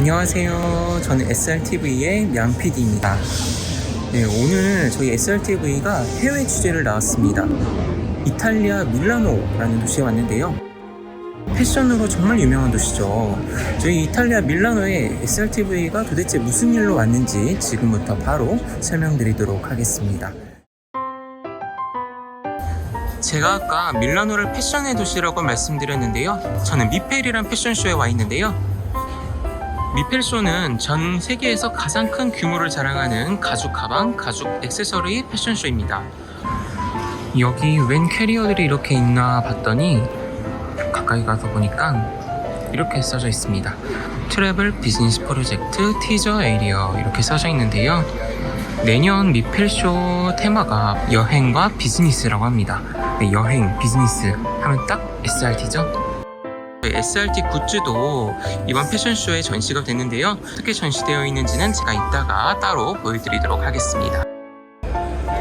안녕하세요. 저는 SRTV의 명PD입니다. 네, 오늘 저희 SRTV가 해외 취재를 나왔습니다. 이탈리아 밀라노라는 도시에 왔는데요. 패션으로 정말 유명한 도시죠. 저희 이탈리아 밀라노에 SRTV가 도대체 무슨 일로 왔는지 지금부터 바로 설명드리도록 하겠습니다. 제가 아까 밀라노를 패션의 도시라고 말씀드렸는데요. 저는 미펠이란 패션쇼에 와 있는데요. 미펠쇼는 전 세계에서 가장 큰 규모를 자랑하는 가죽 가방, 가죽 액세서리 패션쇼입니다. 여기 웬 캐리어들이 이렇게 있나 봤더니 가까이 가서 보니까 이렇게 써져 있습니다. 트래블 비즈니스 프로젝트 티저 에리어 이렇게 써져 있는데요. 내년 미펠쇼 테마가 여행과 비즈니스라고 합니다. 네, 여행, 비즈니스 하면 딱 SRT죠? SRT 굿즈도 이번 패션쇼에 전시가 됐는데요. 어떻게 전시되어 있는지는 제가 이따가 따로 보여드리도록 하겠습니다.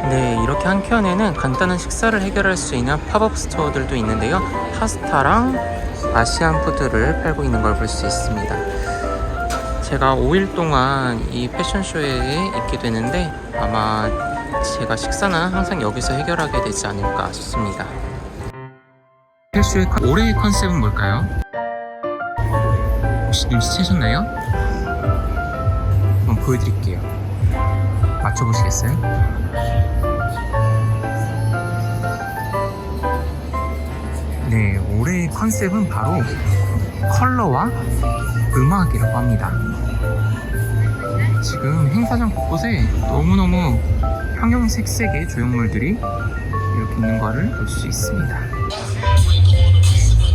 네, 이렇게 한켠에는 간단한 식사를 해결할 수 있는 팝업 스토어들도 있는데요. 파스타랑 아시안 푸드를 팔고 있는 걸 볼 수 있습니다. 제가 5일 동안 이 패션쇼에 있게 되는데 아마 제가 식사는 항상 여기서 해결하게 되지 않을까 싶습니다. 패션쇼의 컨- 올해의 컨셉은 뭘까요? 혹시 눈치채셨나요? 한번 보여드릴게요. 맞춰보시겠어요? 네, 올해의 컨셉은 바로 컬러와 음악이라고 합니다. 지금 행사장 곳곳에 너무너무 형형색색의 조형물들이 이렇게 있는 거를 볼 수 있습니다.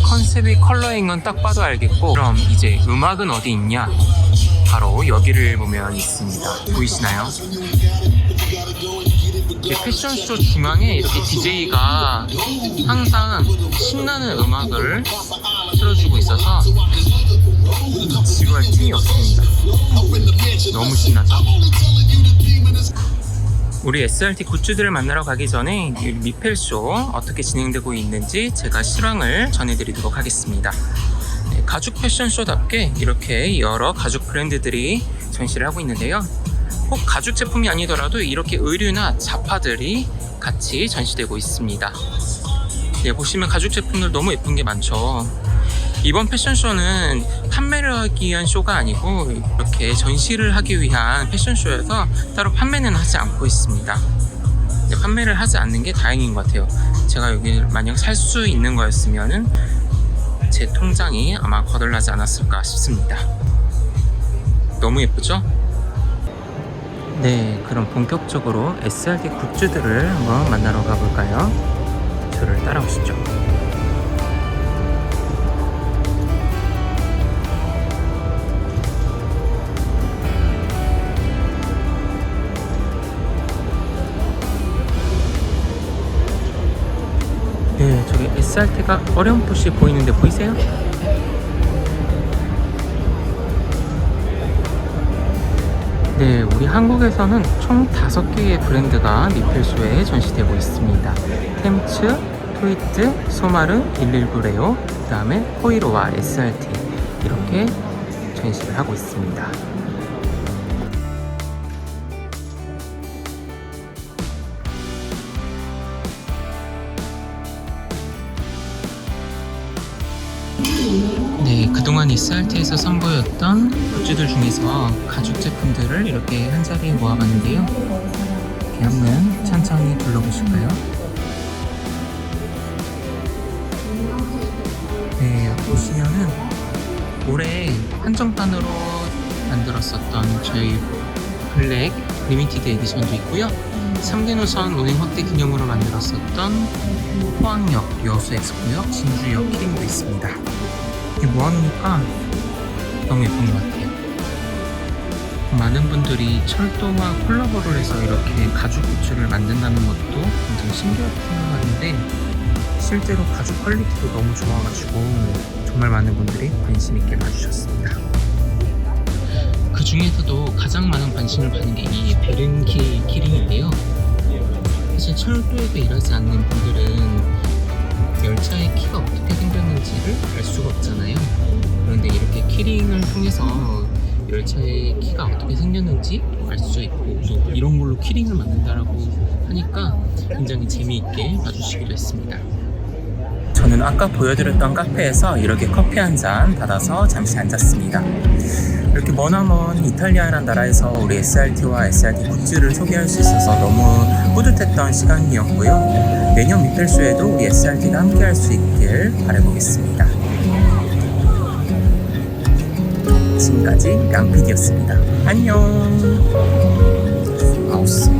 컨셉이 컬러인 건 딱 봐도 알겠고 그럼 이제 음악은 어디 있냐? 바로 여기를 보면 있습니다. 보이시나요? 패션쇼 중앙에 이렇게 DJ가 항상 신나는 음악을 틀어주고 있어서 지루할 틈이 없습니다. 너무 신나죠? 우리 SRT 굿즈들을 만나러 가기 전에 이 미펠쇼 어떻게 진행되고 있는지 제가 실황을 전해드리도록 하겠습니다. 네, 가죽 패션쇼답게 이렇게 여러 가죽 브랜드들이 전시를 하고 있는데요. 꼭 가죽 제품이 아니더라도 이렇게 의류나 자파들이 같이 전시되고 있습니다. 네, 보시면 가죽 제품들 너무 예쁜 게 많죠. 이번 패션쇼는 판매를 하기 위한 쇼가 아니고 이렇게 전시를 하기 위한 패션쇼여서 따로 판매는 하지 않고 있습니다. 네, 판매를 하지 않는 게 다행인 것 같아요. 제가 여기 만약 살 수 있는 거였으면은 제 통장이 아마 거덜나지 않았을까 싶습니다. 너무 예쁘죠? 네, 그럼 본격적으로 SRT 굿즈들을 한번 만나러 가볼까요? 저를 따라오시죠. SRT가 어렴풋이 보이는데 보이세요? 네, 우리 한국에서는 총 5개의 브랜드가 미필쇼에 전시되고 있습니다. 템츠, 트위트, 소마르, 119레오, 그 다음에 호이로와 SRT 이렇게 전시를 하고 있습니다. 그동안 SRT에서 선보였던 굿즈들 중에서 가죽 제품들을 이렇게 한 자리에 모아봤는데요. 이렇게 한번 천천히 둘러보실까요? 네, 보시면은 올해 한정판으로 만들었었던 저희 블랙 리미티드 에디션도 있고요. 3개 노선 운행 확대 기념으로 만들었었던 포항역 여수 엑스포역 진주역 키링도 있습니다. 이렇게 모아놓으니까 너무 예쁜 것 같아요. 많은 분들이 철도와 콜라보를 해서 이렇게 가죽 굿즈를 만든다는 것도 굉장히 신기하게 생각하는데 실제로 가죽 퀄리티도 너무 좋아가지고 정말 많은 분들이 관심 있게 봐주셨습니다. 그 중에서도 가장 많은 관심을 받는 게 이 베른키 키링인데요. 사실 철도에서 일하지 않는 분들은 열차의 키가 어떻게 생겼는지를 알 수가 없잖아요. 그런데 이렇게 키링을 통해서 열차의 키가 어떻게 생겼는지 알 수 있고 또 이런 걸로 키링을 만든다라고 하니까 굉장히 재미있게 봐주시기도 했습니다. 저는 아까 보여드렸던 카페에서 이렇게 커피 한 잔 받아서 잠시 앉았습니다. 이렇게 머나먼 이탈리아라는 나라에서 우리 SRT와 SRT 굿즈를 소개할 수 있어서 너무 뿌듯했던 시간이었고요. 내년 미펠쇼에도 우리 SRT가 함께 할 수 있길 바라보겠습니다. 지금까지 양PD였습니다. 안녕! 아우스.